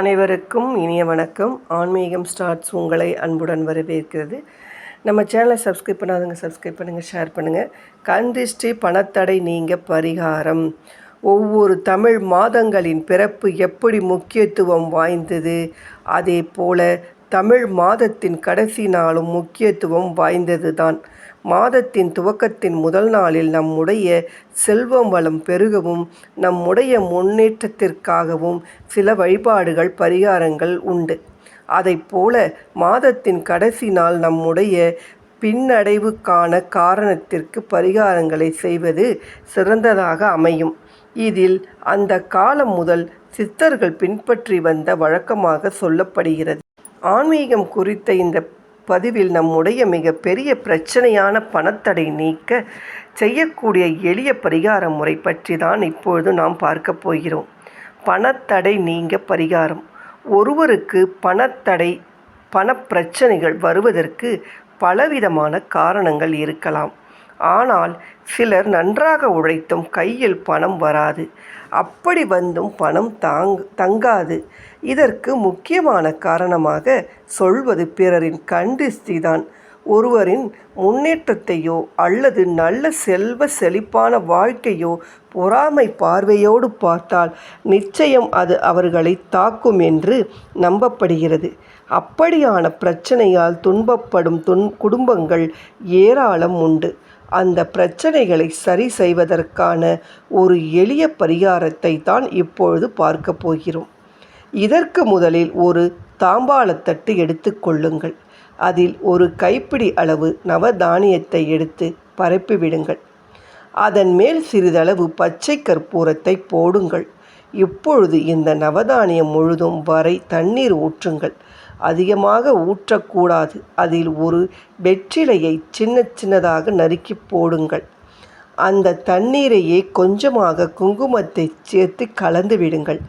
அனைவருக்கும் இனிய வணக்கம். ஆன்மீகம் ஸ்டார்ட்ஸ் உங்களை அன்புடன் வரவேற்கிறது. நம்ம சேனலை சப்ஸ்கிரைப் பண்ணாதவங்க சப்ஸ்கிரைப் பண்ணுங்கள் ஷேர் பண்ணுங்கள் கந்திஷ்டி பணத்தடை நீங்க பரிகாரம். ஒவ்வொரு தமிழ் மாதங்களின் பிறப்பு எப்படி முக்கியத்துவம் வாய்ந்தது? அதே போல தமிழ் மாதத்தின் கடைசி நாளும் முக்கியத்துவம் வாய்ந்தது தான் மாதத்தின் துவக்கத்தின் முதல் நாளில் நம்முடைய செல்வம் வளம் பெருகவும் நம்முடைய முன்னேற்றத்திற்காகவும் சில வழிபாடுகள் பரிகாரங்கள் உண்டு. அதைப்போல மாதத்தின் கடைசி நாள் நம்முடைய பின்னடைவுக்கான காரணத்திற்கு பரிகாரங்களை செய்வது சிறந்ததாக அமையும். இதில் அந்த காலம் முதல் சித்தர்கள் பின்பற்றி வந்த வழக்கமாக சொல்லப்படுகிறது. ஆன்மீகம் குறித்த இந்த பதிவில் நம்முடைய மிகப்பெரிய பிரச்சனையான பணத்தடை நீக்க செய்யக்கூடிய எளிய பரிகார முறை பற்றி தான் இப்பொழுது நாம் பார்க்க போகிறோம். பணத்தடை நீங்க பரிகாரம். ஒருவருக்கு பணத்தடை பணப்பிரச்சனைகள் வருவதற்கு பலவிதமான காரணங்கள் இருக்கலாம். ஆனால் சிலர் நன்றாக உழைத்தும் கையில் பணம் வராது. அப்படி வந்தும் பணம் தாங் தங்காது. இதற்கு முக்கியமான காரணமாக சொல்வது பிறரின் கண்டிஸ்தி தான் ஒருவரின் முன்னேற்றத்தையோ அல்லது நல்ல செல்வ செழிப்பான வாழ்க்கையோ பொறாமை பார்வையோடு பார்த்தால் நிச்சயம் அது அவர்களை தாக்கும் என்று நம்பப்படுகிறது. அப்படியான பிரச்சனையால் துன்பப்படும் துன் குடும்பங்கள் ஏராளம் உண்டு. அந்த பிரச்சனைகளை சரி செய்வதற்கான ஒரு எளிய பரிகாரத்தை தான் இப்பொழுது பார்க்க போகிறோம். இதற்கு முதலில் ஒரு தாம்பாளத்தட்டு எடுத்துக்கொள்ளுங்கள் அதில் ஒரு கைப்பிடி அளவு நவதானியத்தை எடுத்து பரப்பிவிடுங்கள். அதன் மேல் சிறிதளவு பச்சை கற்பூரத்தை போடுங்கள். இப்பொழுது இந்த நவதானியம் முழுதும் வரை தண்ணீர் ஊற்றுங்கள். அதிகமாக ஊற்றக்கூடாது. அதில் ஒரு வெற்றிலையை சின்ன சின்னதாக நறுக்கி போடுங்கள். அந்த தண்ணீரையே கொஞ்சமாக குங்குமத்தை சேர்த்து கலந்து விடுங்கள்.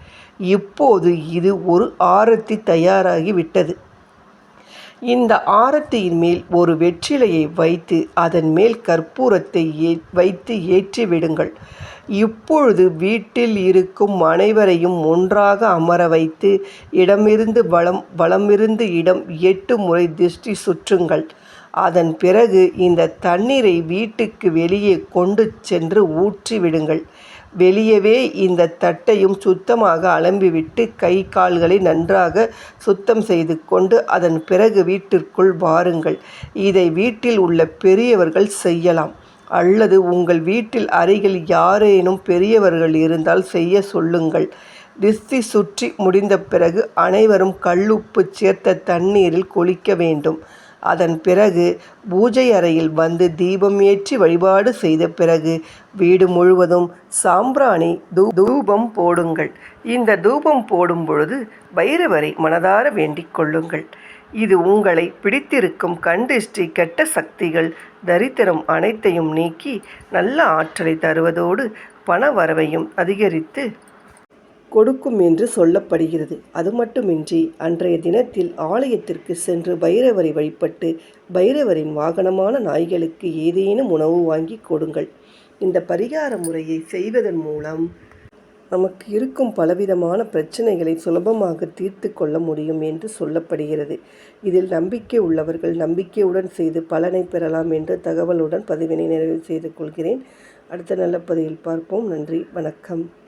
இப்போது இது ஒரு ஆரத்தி தயாராகி விட்டது இந்த ஆரத்தியின் மேல் ஒரு வெற்றிலையை வைத்து அதன் மேல் கற்பூரத்தை ஏ வைத்து ஏற்றி விடுங்கள் இப்பொழுது வீட்டில் இருக்கும் அனைவரையும் ஒன்றாக அமர வைத்து இடமிருந்து வளம் வளமிருந்து இடம் எட்டு முறை திருஷ்டி சுற்றுங்கள். அதன் பிறகு இந்த தண்ணீரை வீட்டுக்கு வெளியே கொண்டு சென்று ஊற்றி விடுங்கள் வெளியவே இந்த தட்டையும் சுத்தமாக அலம்பிவிட்டு கை கால்களை நன்றாக சுத்தம் செய்து கொண்டு அதன் பிறகு வீட்டிற்குள் வாருங்கள். இதை வீட்டில் உள்ள பெரியவர்கள் செய்யலாம். அல்லது உங்கள் வீட்டில் அருகில் யாரேனும் பெரியவர்கள் இருந்தால் செய்ய சொல்லுங்கள். திஸ்தி சுற்றி முடிந்த பிறகு அனைவரும் கல்லுப்பு சேர்த்த தண்ணீரில் குளிக்க வேண்டும். அதன் பிறகு பூஜை அறையில் வந்து தீபம் ஏற்றி வழிபாடு செய்த பிறகு வீடு முழுவதும் சாம்பிராணி தூ தூபம் போடுங்கள். இந்த தூபம் போடும் பொழுது பைரவரை மனதார வேண்டிக் கொள்ளுங்கள். இது உங்களை பிடித்திருக்கும் கண்டிஷ்டி கெட்ட சக்திகள் தரித்திரம் அனைத்தையும் நீக்கி நல்ல ஆற்றலை தருவதோடு பண வரவையும் அதிகரித்து கொடுக்கும் என்று சொல்லப்படுகிறது. அது மட்டுமின்றி அன்றைய தினத்தில் ஆலயத்திற்கு சென்று பைரவரை வழிபட்டு பைரவரின் வாகனமான நாய்களுக்கு ஏதேனும் உணவு வாங்கி கொடுங்கள். இந்த பரிகார முறையை செய்வதன் மூலம் நமக்கு இருக்கும் பலவிதமான பிரச்சனைகளை சுலபமாக தீர்த்து கொள்ள முடியும் என்று சொல்லப்படுகிறது. இதில் நம்பிக்கை உள்ளவர்கள் நம்பிக்கையுடன் செய்து பலனை பெறலாம் என்ற தகவலுடன் பதிவினை நிறைவு செய்து கொள்கிறேன். அடுத்த நல்ல பதிவில் பார்ப்போம். நன்றி. வணக்கம்.